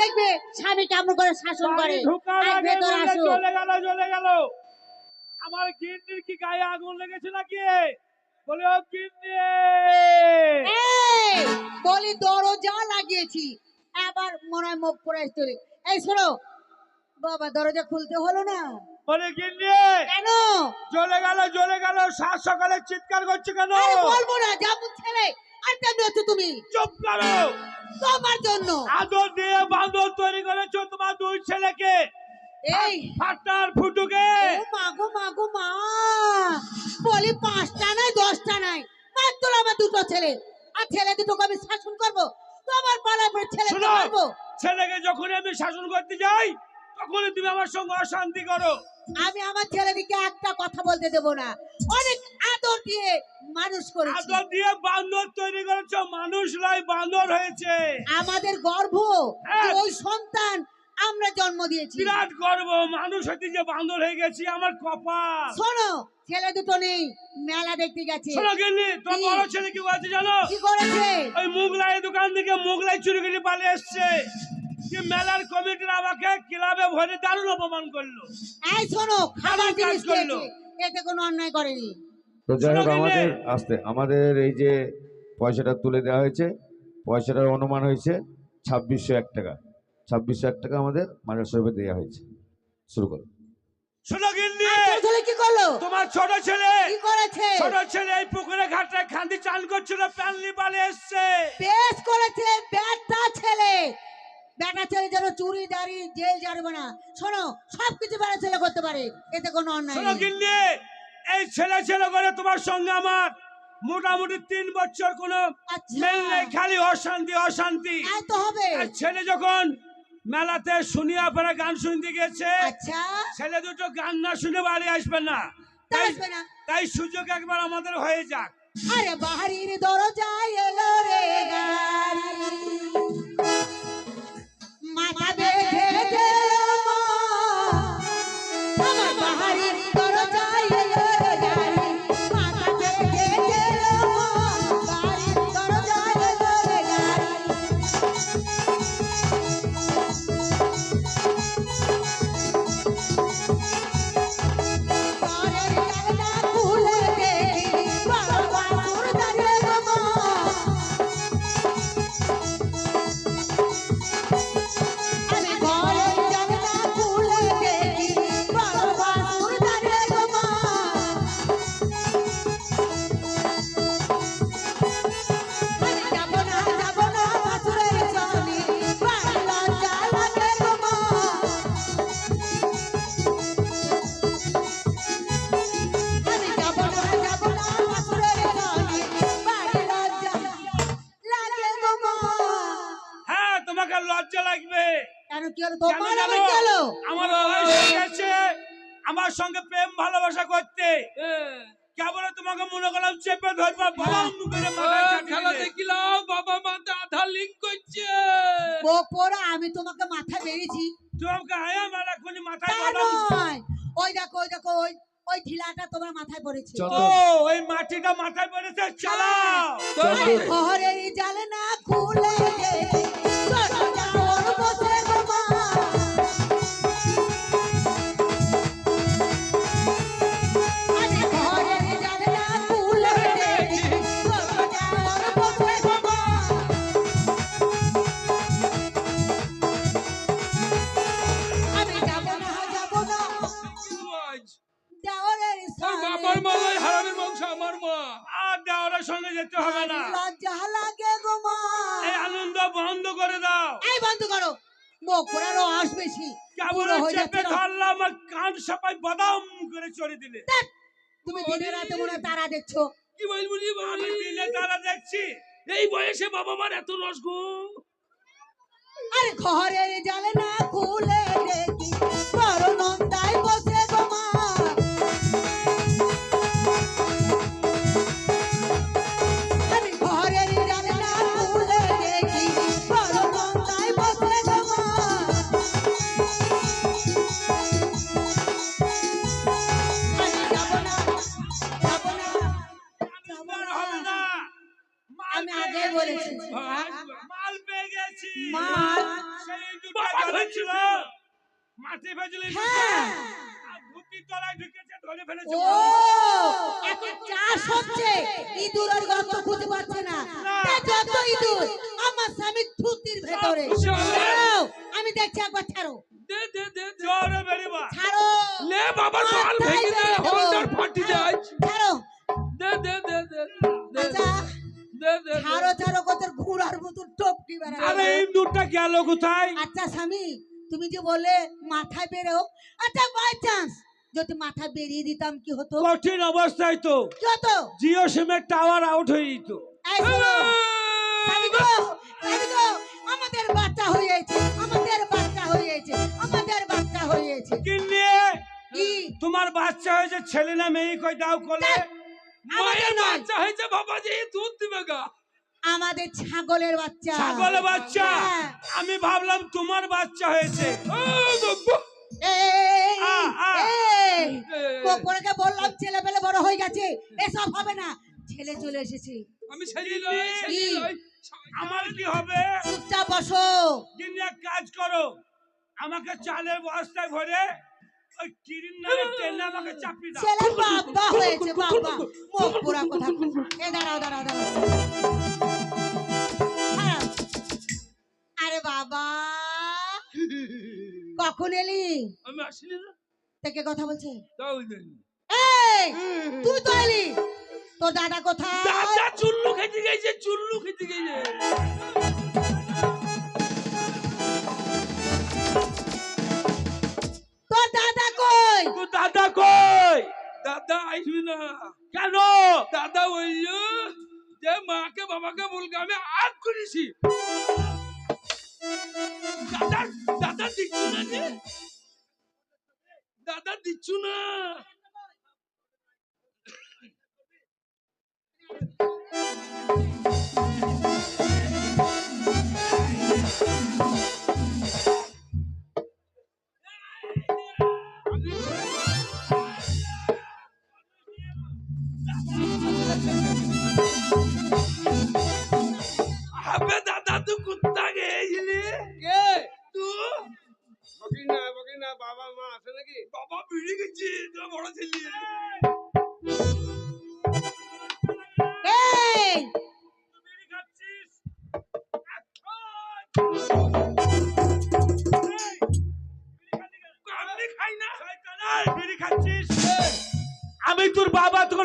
দেখবে স্বামী কেমন করে শাসন করে। ভেতর আসো। চলে গেল চলে গেল। আমার গিন্নির কি গায়ে আগুন লেগেছে নাকি? বলে ও গিন্নি বলি দরজা লাগিয়েছি। এবার মনে মুখ পড়ে চলে এই শোনো বাবা দরজা খুলতে হলো না। বলে গিন্নি কেন? চলে গেল চলে গেল। সাত সকালে চিৎকার করছে কেন? বলব না যেমন ছেলে। আর তেমনি হচ্ছে তুমি? চুপ করো। তোমার জন্য। আদর দিয়ে বান্ধব তৈরি করেছ তোমার দুই ছেলেকে। এই। ফাটার ফুটুকে। ও মা মা বলি পাঁচটা নাই দশটা নাই। মাত্র আমার দুটো ছেলে। আর ছেলে দুটোকে আমি শাসন করব। তোমার পাড়ায় ছেলে। করব ছেলেকে যখন আমি শাসন করতে যাই তখনই তুমি আমার সঙ্গে অশান্তি করো। আমি আমার ছেলেদিকে একটা কথা বলতে দেবো না। অনেক আদর দিয়ে মানুষ করেছি। আদর দিয়ে বান্দর তৈরি করেছ মানুষ নয় বান্দর হয়েছে। আমাদের গর্ভ হ্যাঁ। ওই সন্তান আমরা জন্ম দিয়েছি। বিরাট গর্ব মানুষ হইতে যে বান্দর হয়ে গেছি আমার কপাল। শোনো ছেলে দুটো নেই মেলা দেখতে গেছে। শোনো গেলি তোর বড় ছেলে কি বলছে জানো? কি করেছে? ওই মুগলাই দোকান থেকে মুগলাই চুরি করে পালিয়ে এসছে। কি মেলার কমিটির আমাকে ক্লাবে ভরে দারুণ অপমান করল। এই শোনো খাবার জিনিস করল? এতে কোনো অন্যায় করেনি। তো যাই হোক আমাদের আসতে আমাদের এই যে পয়সাটা তুলে দেওয়া হয়েছে পয়সাটার অনুমান হয়েছে ছাব্বিশশো এক টাকা। ছাব্বিশশো এক টাকা আমাদের মাজার সাহেবে দেওয়া হয়েছে। শুরু করো। শোনো গিন্নি। আর ছেলে কি করল? তোমার ছোট ছেলে। কি করেছে? ছোট ছেলে এই পুকুরে ঘাটে খান্দি চান করছিল প্যানলি পালিয়ে এসছে। বেশ করেছে বেটা ছেলে। বেটা ছেলে যেন চুরি দাড়ি জেল যাবে না শোনো সবকিছু বেটা ছেলে করতে পারে এতে কোনো অন্যায় শোনো গিন্নি। এই ছেলে ছেলে করে তোমার সঙ্গে আমার মোটামুটি তিন বছর কোন আচ্ছা। মেল নেই খালি অশান্তি অশান্তি। ছেলে যখন মেলাতে শুনিয়া পরে গান শুনতে গেছে আচ্ছা। ছেলে দুটো গান না শুনে বাড়ি আসবে না। তাই আসবে না। তাই সুযোগ একবার আমাদের হয়ে যাক। আরে বাহারির দরজায় আমার বয়স হয়ে গেছে। আমার সঙ্গে প্রেম ভালোবাসা করতে। কেবল তোমাকে মনে করলাম চেপে ধরবা বলাম করে খেলা দেখিলাম বাবা মাতে লিঙ্ক করছে। বপরা আমি তোমাকে মাথা বেরিয়েছি তোমাকে আয়া নয়। ওই দেখো ওই দেখো ওই ওই ঢিলাটা তোমার মাথায় পড়েছে। চল। ও ওই মাটিটা মাথায় পড়েছে চালাও আমি ঘরের জালে না খুলে যেতে হবে না। লজ্জা লাগে গো মা। এই আনন্দ বন্ধ করে দাও। এই বন্ধ করো। বকুড়ার রস বেশি। কেবল চেপে ধরলাম কান সাপাই বাদাম করে চড়ে দিলে। তুমি দিনে রাতে মনে তারা দেখছ। কি বলব বাবা আমি দিনে তারা দেখছি। এই বয়সে বাবা মার এত রস গো। আরে ঘরের জালে না খুলে দেখি। ঢুকেছে ফেলেছে ও এখন চাষ হচ্ছে ইঁদুরের গর্ত খুঁজে পাচ্ছে না। যত ইঁদুর আমার স্বামীর ধুতির ভেতরে। ছাড়ো, আমি দেখছি একবার ছাড়ো। দে দে দে দে। জোরে বেরিবা ছাড়ো। লে বাবা জল ভেঙে দে হলদার ফাটি যায়। ছাড়ো। দে দে দে দে দে আচ্ছা। দে দে ছাড়ো ছাড়ো কত ঘুরার মতো টপকি আরে এই গেল কোথায়? আচ্ছা স্বামী তুমি যে বলে মাথায় বেরো আচ্ছা বাই চান্স যদি মাথায় বেরিয়ে দিতাম কি হতো? কঠিন অবস্থায় তো। কি হতো? জিও সিমের টাওয়ার আউট হয়ে যেত। আমাদের বাচ্চা হয়েছে আমাদের বাচ্চা হয়েছে আমাদের বাচ্চা হয়েছে তোমার বাচ্চা হয়েছে ছেলে না মেয়ে কই দাও কোলে? আমাদের মায়ের বাচ্চা হয়েছে বাবা যে দুধ দিবে গা। আমাদের ছাগলের বাচ্চা। ছাগলের বাচ্চা? হ্যাঁ। আমি ভাবলাম তোমার বাচ্চা হয়েছে। ও বাবা এই, আ, আ। এই, এ, কোপরকে বললাম ছেলে পেলে বড় হয়ে গেছে এসব হবে না। ছেলে চলে এসেছে। আমি আমার কি হবে? চুপচাপ বসো। কিন্নি এক কাজ করো। আমাকে চালের বস্তায় ভরে ওই কিরিন টেনে আমাকে চাপিয়ে দাও। ছেলের বাবা হয়েছে বাবা। মুখ পোড়া কথা। এ দাঁড়াও দাঁড়াও দাঁড়াও। দাঁড়াও। আরে বাবা। কখন এলি? আমি আসিনি না থেকে কথা বলছে? তাও দেন এই তুই তো এলি। তোর দাদা কোথায়? দাদা চুল্লু খেতে গেছে চুল্লু খেতে গেছে। তোর দাদা কই? তো দাদা কই? দাদা আইসবি না। কেন? দাদা বলল যে মাকে বাবাকে বলকে আমি আগ করেছি। দাদা দাদা দিচ্ছু না যে দাদা দিচ্ছু না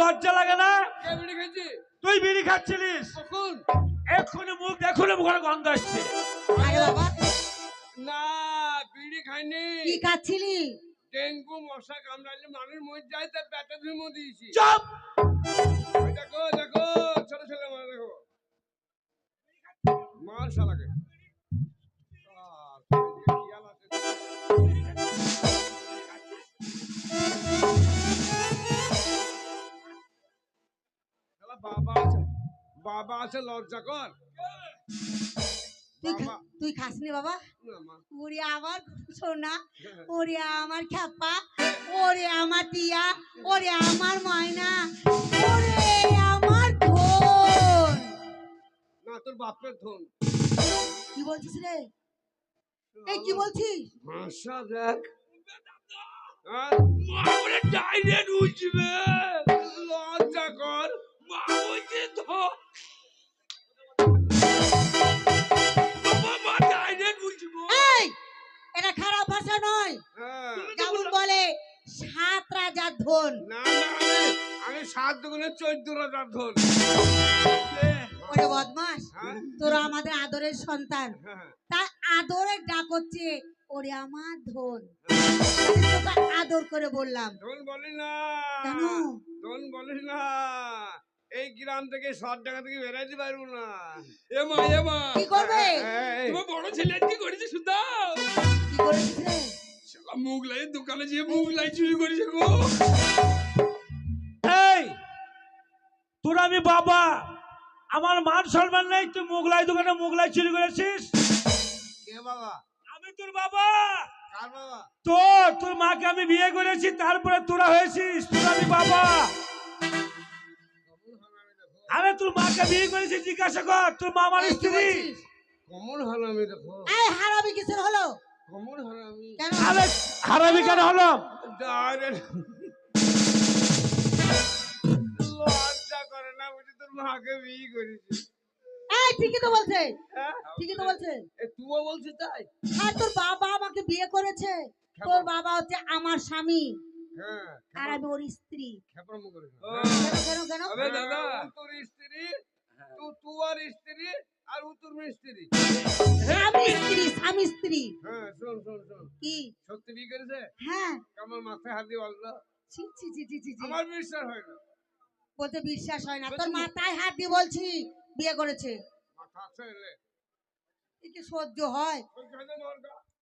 লজ্জা লাগে না? কে বিড়ি খেয়েছি? তুই বিড়ি খাচ্ছিলিস? এক্ষুনি মুখ দেখুন মুখের গন্ধ আসছে। না বিড়ি খাইনি। কি খাচ্ছিলি? ডেঙ্গু মশা কামড়ালে মানুষ মরে যায় তার পেটে ধুমো দিয়েছি। চুপ! দেখো দেখো ছোট ছেলে মানে দেখো। মার শালাকে। বাবা আছে বাবা আছে লজ্জা কর তুই খাসনি বাবা? না ওরে আমার সোনা ওরে আমার খেপা ওরে আমার টিয়া ওরে আমার ময়না ওরে আমার ধন। না তোর বাপের ধন। কি বলছিস রে? এই কি বলছিস? ভাষা দেখ। হ্যাঁ? ডাইরেক্ট উঠবে। লজ্জা কর। এটা খারাপ ভাষা নয়। হ্যাঁ। যেমন বলে সাত রাজার ধন। না না আমি আমি সাত দুগুণে চোদ্দ রাজার ধন। ওরে বদমাস হ্যাঁ। তোরা আমাদের আদরের সন্তান। হ্যাঁ। তার আদরের ডাক হচ্ছে ওরে আমার ধন। আদর করে বললাম। ধন বলি না। কেন? ধন বলিস না। এই গ্রাম থেকে সব জায়গা থেকে বেরাইতে পারব না। এ মা এ মা। কি করবে? তোমার বড় ছেলে কি করেছে সুদা কি শালা মুগলাই দোকানে যে মুগলাই চুরি করেছে গো। এই তোর আমি বাবা। আমার মান সম্মান নেই তুই মোগলাই দোকানে মোগলাই চুরি করেছিস? কে বাবা? আমি তোর বাবা। কার বাবা? তোর তোর মাকে আমি বিয়ে করেছি তারপরে তোরা হয়েছিস তোর আমি বাবা। আরে তোর মাকে বিয়ে করেছি জিজ্ঞাসা কর তোর মা আমার স্ত্রী? কমল হারামি দেখো। এই হারামি কিসের হলো? কমর হারামি। কেন? আরে হারামি কেন হলো? লজ্জা করে না বুঝি তোর মাকে বিয়ে করেছি। এই ঠিকই তো বলছে। হ্যাঁ? ঠিকই তো বলছে। এ তুইও বলছিস তাই? আর তোর বাবা আমাকে বিয়ে করেছে। তোর বাবা হচ্ছে আমার স্বামী। হ্যাঁ আর আমি ওর স্ত্রী। কেন? কেন হ্যাঁ, তোর স্ত্রী তুই তুই আর স্ত্রী আর ও তোর স্ত্রী স্বামী স্ত্রী। হ্যাঁ শোন শোন শোন। কি? সত্যি বিয়ে করেছে? হ্যাঁ। আমার মাথায় হাত দিয়ে বলতো ছি ছি ছি ছি ছি ছি। আমার বিশ্বাস হয় না। বলতে বিশ্বাস হয় না। তোর মাথায় হাত দিয়ে বলছি বিয়ে করেছে। মাথা আছে কি সহ্য হয়?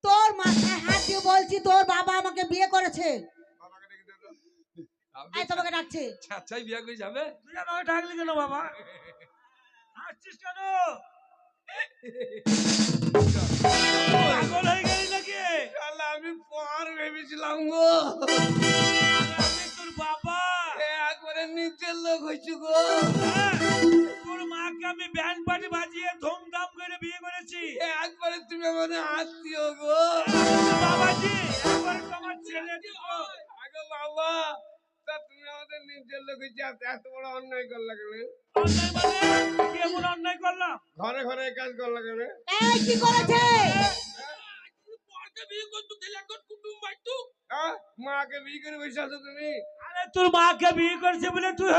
তোর মাথায় হাত দিয়ে বলছি তোর বাবা আমাকে বিয়ে করেছে বাবাকে ডেকে দে তো আপনি এই তোমাকে ডাকছে। ছাচ্ছাই বিয়া করে যাবে? তুই আমাকে ডাকলি কেন বাবা? হাসছিস কেন? পাগল হয়ে গেলি নাকি? শালা আমি পর ভেবেছিলাম গো। আমি তোর বাবা। একবারে নিচের লোক হয়েছি গো। হ্যাঁ? তোর মাকে আমি ব্যান্ড পার্টি বাজিয়ে ধুমধাম করে বিয়ে করেছি। একবারে তুমি আমার আত্মীয় গো। বাবাজি একবার তোমার ছেলে। বাবা তা তুমি আমাদের নিজের লোক হয়েছি এত বড় অন্যায় করলা কেন? অন্যায় মানে? অন্যায় করলাম? ঘরে ঘরে এই কাজ করলা কেন? কি করেছে? হ্যাঁ মাকে বিয়ে করে বসে আছো তুমি? আরে তোর মাকে বিয়ে করেছে বলে তুই